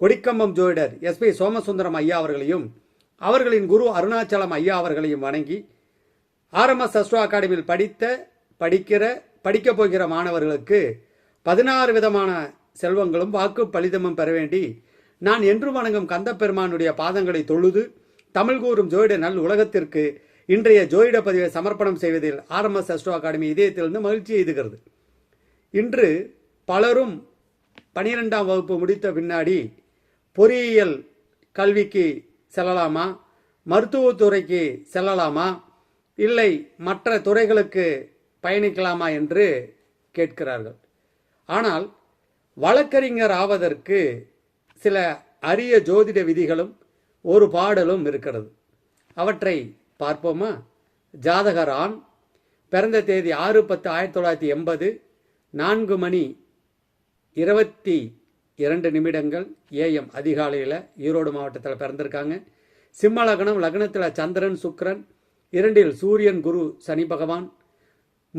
கொடிக்கம்பம் ஜோதிடர் எஸ்பி சோமசுந்தரம் ஐயா அவர்களையும் அவர்களின் குரு அருணாச்சலம் ஐயா அவர்களையும் வணங்கி ஆர்எம்எஸ் அஸ்ட்ரோ அகாடமியில் படித்த படிக்கிற படிக்கப் போகிற மாணவர்களுக்கு பதினாறு விதமான செல்வங்களும் வாக்கு பலிதமும் பெற வேண்டி நான் என்று வணங்கும் கந்தப்பெருமானுடைய பாதங்களை தொழுது தமிழ் கூறும் ஜோயிட நல் உலகத்திற்கு இன்றைய ஜோயிட பதிவை சமர்ப்பணம் செய்வதில் ஆர்எம்எஸ் அஸ்ட்ரோ அகாடமி இதயத்திலிருந்து மகிழ்ச்சி எய்துகிறது. இன்று பலரும் பனிரெண்டாம் வகுப்பு முடித்த பின்னாடி பொறியியல் கல்விக்கு செல்லலாமா? மருத்துவத்துறைக்கு செல்லலாமா? இல்லை மற்ற துறைகளுக்கு பயணிக்கலாமா என்று கேட்கிறார்கள். ஆனால் வழக்கறிஞர் ஆவதற்கு சில அரிய ஜோதிட விதிகளும் ஒரு பாடலும் இருக்கிறது. அவற்றை பார்ப்போமா? ஜாதகர் ஆண் பிறந்த தேதி ஆறு பத்து ஆயிரத்தி தொள்ளாயிரத்தி எண்பது நான்கு மணி இருபத்தி இரண்டு நிமிடங்கள் ஏஎம் அதிகாலையில் ஈரோடு மாவட்டத்தில் பிறந்திருக்காங்க. சிம்ம லக்னம் லக்னத்தில் சந்திரன் சுக்கரன் இரண்டில் சூரியன் குரு சனி பகவான்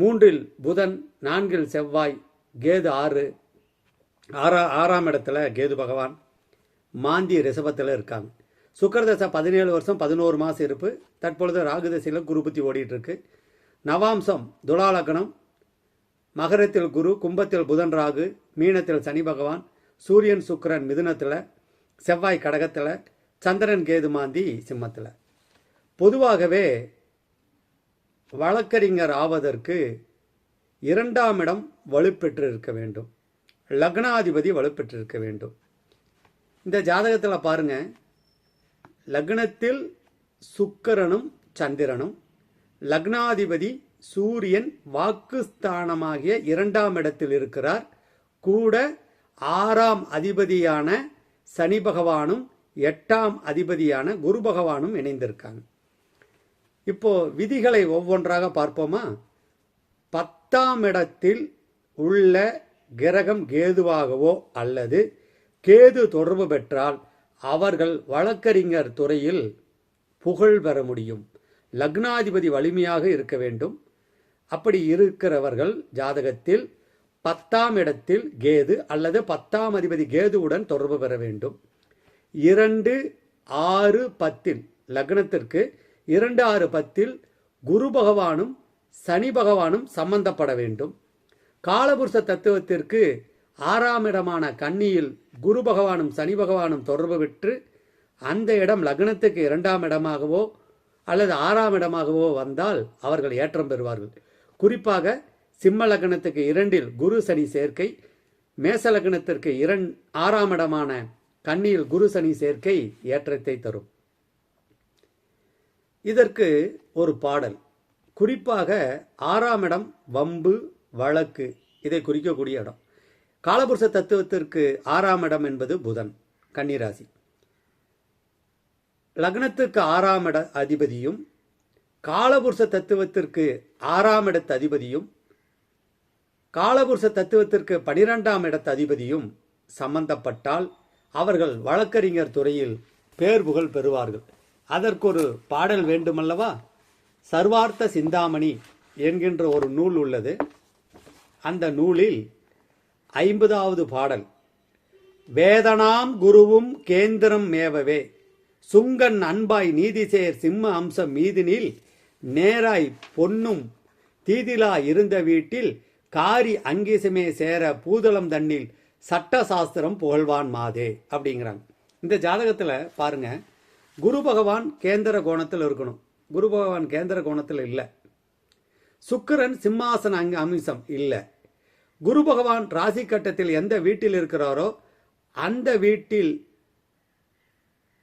மூன்றில் புதன் நான்கில் செவ்வாய் கேது ஆறு ஆறா ஆறாம் இடத்துல கேது பகவான் மாந்தி ரிஷபத்தில் இருக்காங்க. சுக்கரதசை பதினேழு வருஷம் பதினோரு மாதம் இருப்பு. தற்பொழுது ராகு தசையில் குருபுத்தி ஓடிட்டுருக்கு. நவாம்சம் துலாலக்கணம் மகரத்தில் குரு கும்பத்தில் புதன் ராகு மீனத்தில் சனி பகவான் சூரியன் சுக்கரன் மிதுனத்தில் செவ்வாய் கடகத்தில் சந்திரன் கேது மாந்தி சிம்மத்தில். பொதுவாகவே வழக்கறிஞர் ஆவதற்கு இரண்டாம் இடம் வலுப்பெற்றிருக்க வேண்டும். லக்னாதிபதி வலுப்பெற்றிருக்க வேண்டும். இந்த ஜாதகத்தில் பாருங்க. லக்னத்தில் சுக்கிரனும் சந்திரனும் லக்னாதிபதி சூரியன் வாக்குஸ்தானமாகிய இரண்டாம் இடத்தில் இருக்கிறார். கூட ஆறாம் அதிபதியான சனி பகவானும் எட்டாம் அதிபதியான குரு பகவானும் இணைந்திருக்காங்க. இப்போ விதிகளை ஒவ்வொன்றாக பார்ப்போமா? பத்தாம் இடத்தில் உள்ள கிரகம் கேதுவாகவோ அல்லது கேது தொடர்பு பெற்றால் அவர்கள் வழக்கறிஞர் துறையில் புகழ் பெற முடியும். லக்னாதிபதி வலிமையாக இருக்க வேண்டும். அப்படி இருக்கிறவர்கள் ஜாதகத்தில் பத்தாம் இடத்தில் கேது அல்லது பத்தாம் அதிபதி கேதுவுடன் தொடர்பு பெற வேண்டும். இரண்டு ஆறு பத்தில் லக்னத்திற்கு இரண்டு ஆறு பத்தில் குரு பகவானும் சனி பகவானும் சம்பந்தப்பட வேண்டும். காலபுருஷ தத்துவத்திற்கு ஆறாம் இடமான கன்னியில் குரு பகவானும் சனி பகவானும் தொடர்பு பெற்று அந்த இடம் லக்னத்துக்கு இரண்டாம் இடமாகவோ அல்லது ஆறாம் இடமாகவோ வந்தால் அவர்கள் ஏற்றம் பெறுவார்கள். குறிப்பாக சிம்ம லக்னத்துக்கு இரண்டில் குரு சனி சேர்க்கை மேச லக்னத்திற்கு இரண் ஆறாம் இடமான கன்னியில் குரு சனி சேர்க்கை ஏற்றத்தை தரும். இதற்கு ஒரு பாடல். குறிப்பாக ஆறாம் இடம் வம்பு வழக்கு இதை குறிக்கக்கூடிய இடம். காலபுருஷ தத்துவத்திற்கு ஆறாம் இடம் என்பது புதன் கன்னிராசி. லக்னத்துக்கு ஆறாம் இட அதிபதியும் காலபுருஷ தத்துவத்திற்கு ஆறாம் இடத்து அதிபதியும் காலபுருஷ தத்துவத்திற்கு பனிரெண்டாம் இடத்து அதிபதியும் சம்பந்தப்பட்டால் அவர்கள் வழக்கறிஞர் துறையில் பேர் புகழ் பெறுவார்கள். அதற்கொரு பாடல் வேண்டுமல்லவா? சர்வார்த்த சிந்தாமணி என்கின்ற ஒரு நூல் உள்ளது. அந்த நூலில் ஐம்பதாவது பாடல். வேதனாம் குருவும் கேந்திரம் மேவவே. சுங்கன் அன்பாய் நீதிசேர் சிம்ம அம்சம் மீதினில் நேராய் பொன்னும் தீதிலா இருந்த வீட்டில் காரி அங்கிசமே சேர பூதளம் தண்ணில் சட்ட சாஸ்திரம் புகழ்வான் மாதே அப்படிங்கிறாங்க. இந்த ஜாதகத்தில் பாருங்க குரு பகவான் கேந்திர கோணத்தில் இருக்கணும். குரு பகவான் கேந்திர கோணத்தில் இல்லை. சுக்கிரன் சிம்மாசன அங்க அம்சம் இல்லை. குரு பகவான் ராசி கட்டத்தில் எந்த வீட்டில் இருக்கிறாரோ அந்த வீட்டில்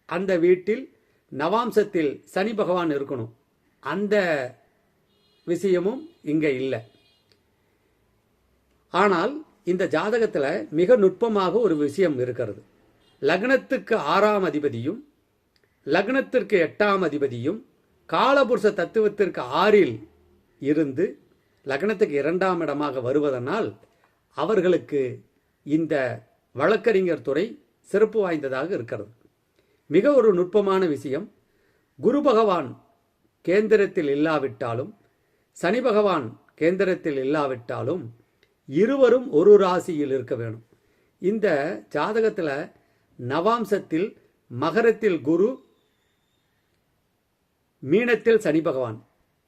அந்த வீட்டில் நவாம்சத்தில் சனி பகவான் இருக்கணும். அந்த விஷயமும் இங்கே இல்லை. ஆனால் இந்த ஜாதகத்தில் மிக நுட்பமாக ஒரு விஷயம் இருக்கிறது. லக்னத்துக்கு ஆறாம் அதிபதியும் லக்னத்திற்கு எட்டாம் அதிபதியும் காலபுருஷ தத்துவத்திற்கு ஆறில் இருந்து லக்னத்துக்கு இரண்டாம் இடமாக வருவதனால் அவர்களுக்கு இந்த வழக்கறிஞர் துறை சிறப்பு வாய்ந்ததாக இருக்கிறது. மிக ஒரு நுட்பமான விஷயம். குரு பகவான் கேந்திரத்தில் இல்லாவிட்டாலும் சனி பகவான் கேந்திரத்தில் இல்லாவிட்டாலும் இருவரும் ஒரு ராசியில் இருக்க வேணும். இந்த ஜாதகத்தில் நவாம்சத்தில் மகரத்தில் குரு மீனத்தில் சனி பகவான்.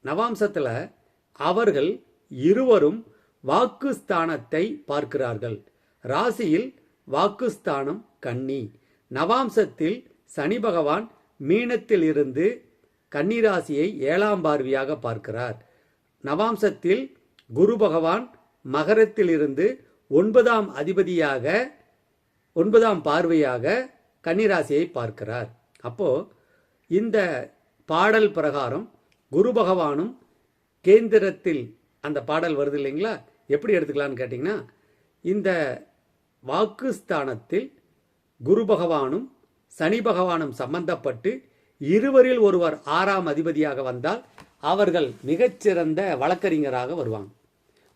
நவாம்சத்தில் அவர்கள் இருவரும் வாக்குஸ்தானத்தை பார்க்கிறார்கள். ராசியில் வாக்குஸ்தானம் கன்னி. நவாம்சத்தில் சனி பகவான் மீனத்தில் இருந்து கன்னி ராசியை ஏழாம் பார்வையாக பார்க்கிறார். நவாம்சத்தில் குரு பகவான் மகரத்தில் இருந்து ஒன்பதாம் அதிபதியாக ஒன்பதாம் பார்வையாக கன்னிராசியை பார்க்கிறார். அப்போ இந்த பாடல் பிரகாரம் குரு பகவானும் கேந்திரத்தில் அந்த பாடல் வருது இல்லைங்களா? எப்படி எடுத்துக்கலான்னு கேட்டிங்கன்னா இந்த வாக்குஸ்தானத்தில் குரு பகவானும் சனி பகவானும் சம்பந்தப்பட்டு இருவரில் ஒருவர் ஆறாம் அதிபதியாக வந்தால் அவர்கள் மிகச்சிறந்த வழக்கறிஞராக வருவாங்க.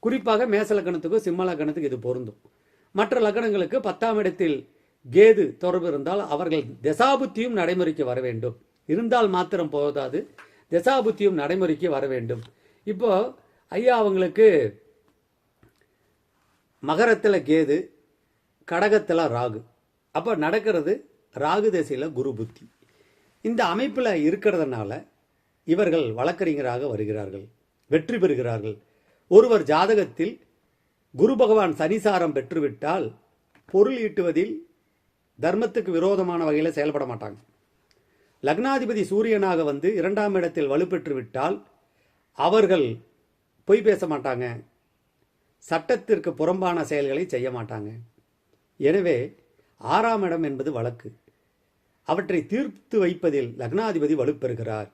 குறிப்பாக மேச லக்கணத்துக்கும் சிம்ம லக்கணத்துக்கு இது பொருந்தும். மற்ற லக்கணங்களுக்கு பத்தாம் இடத்தில் கேது தொடர்பு இருந்தால் அவர்கள் தசாபுத்தியும் நடைமுறைக்கு வர வேண்டும். இருந்தால் மாத்திரம் போதாது. தசாபுத்தியும் நடைமுறைக்கு வர வேண்டும். இப்போ ஐயா அவங்களுக்கு மகரத்தில் கேது கடகத்தில் ராகு. அப்போ நடக்கிறது ராகு திசையில் குரு புத்தி. இந்த அமைப்பில் இருக்கிறதுனால இவர்கள் வழக்கறிஞராக வருகிறார்கள் வெற்றி பெறுகிறார்கள். ஒருவர் ஜாதகத்தில் குரு பகவான் சனிசாரம் பெற்றுவிட்டால் பொருள் ஈட்டுவதில் தர்மத்துக்கு விரோதமான வகையில் செயல்பட மாட்டாங்க. லக்னாதிபதி சூரியனாக வந்து இரண்டாம் இடத்தில் வலுப்பெற்று விட்டால் அவர்கள் பொய் பேச மாட்டாங்க. சட்டத்திற்கு புறம்பான செயல்களை செய்ய மாட்டாங்க. எனவே ஆறாம் இடம் என்பது வழக்கு. அவற்றை தீர்த்து வைப்பதில் லக்னாதிபதி வலுப்பெறுகிறார்.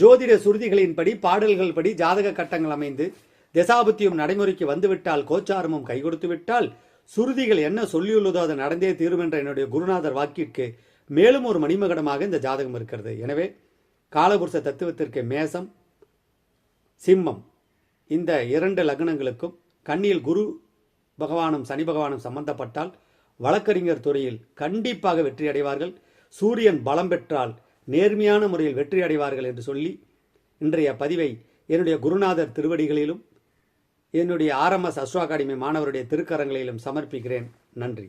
ஜோதிட சுருதிகளின்படி பாடல்கள் படி ஜாதக கட்டங்கள் அமைந்து திசாபுத்தியும் நடைமுறைக்கு வந்துவிட்டால் கோச்சாரமும் கை கொடுத்து விட்டால் சுருதிகள் என்ன சொல்லியுள்ளதோ அது நடந்தே தீரும் என்ற என்னுடைய குருநாதர் வாக்கிற்கு மேலும் ஒரு மணிமகடமாக இந்த ஜாதகம் இருக்கிறது. எனவே காலபுருஷ தத்துவத்திற்கு மேசம் சிம்மம் இந்த இரண்டு லக்னங்களுக்கும் கண்ணியில் குரு பகவானும் சனி பகவானும் சம்பந்தப்பட்டால் வழக்கறிஞர் துறையில் கண்டிப்பாக வெற்றி அடைவார்கள். சூரியன் பலம் பெற்றால் நேர்மையான முறையில் வெற்றி அடைவார்கள் என்று சொல்லி இன்றைய பதிவை என்னுடைய குருநாதர் திருவடிகளிலும் என்னுடைய ஆர்எம்எஸ் அஸ்வா அகாடமி மாணவருடைய திருக்கரங்களிலும் சமர்ப்பிக்கிறேன். நன்றி.